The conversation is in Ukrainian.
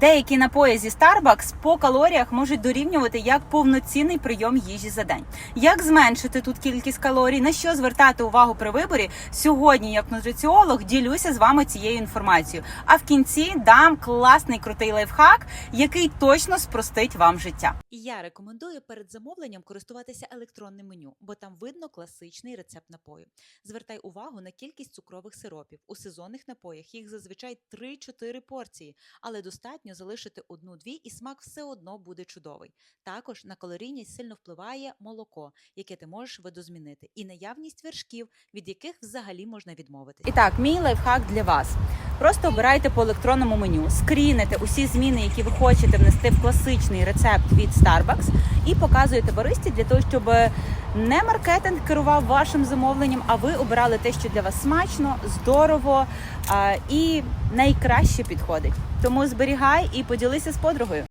Деякі напої зі Starbucks по калоріях можуть дорівнювати як повноцінний прийом їжі за день. Як зменшити тут кількість калорій, на що звертати увагу при виборі? Сьогодні, як нутриціолог, ділюся з вами цією інформацією. А в кінці дам класний крутий лайфхак, який точно спростить вам життя. Я рекомендую перед замовленням користуватися електронним меню, бо там видно класичний рецепт напою. Звертай увагу на кількість цукрових сиропів. У сезонних напоях їх зазвичай 3-4 порції, але достатньо залишити одну-дві, і смак все одно буде чудовий. Також на калорійність сильно впливає молоко, яке ти можеш видозмінити, і наявність вершків, від яких взагалі можна відмовитися. І так, мій лайфхак для вас. Просто обирайте по електронному меню, скріните усі зміни, які ви хочете внести в класичний рецепт від Starbucks, і показуєте баристі для того, щоб не маркетинг керував вашим замовленням, а ви обирали те, що для вас смачно, здорово і найкраще підходить. Тому зберігай і поділися з подругою.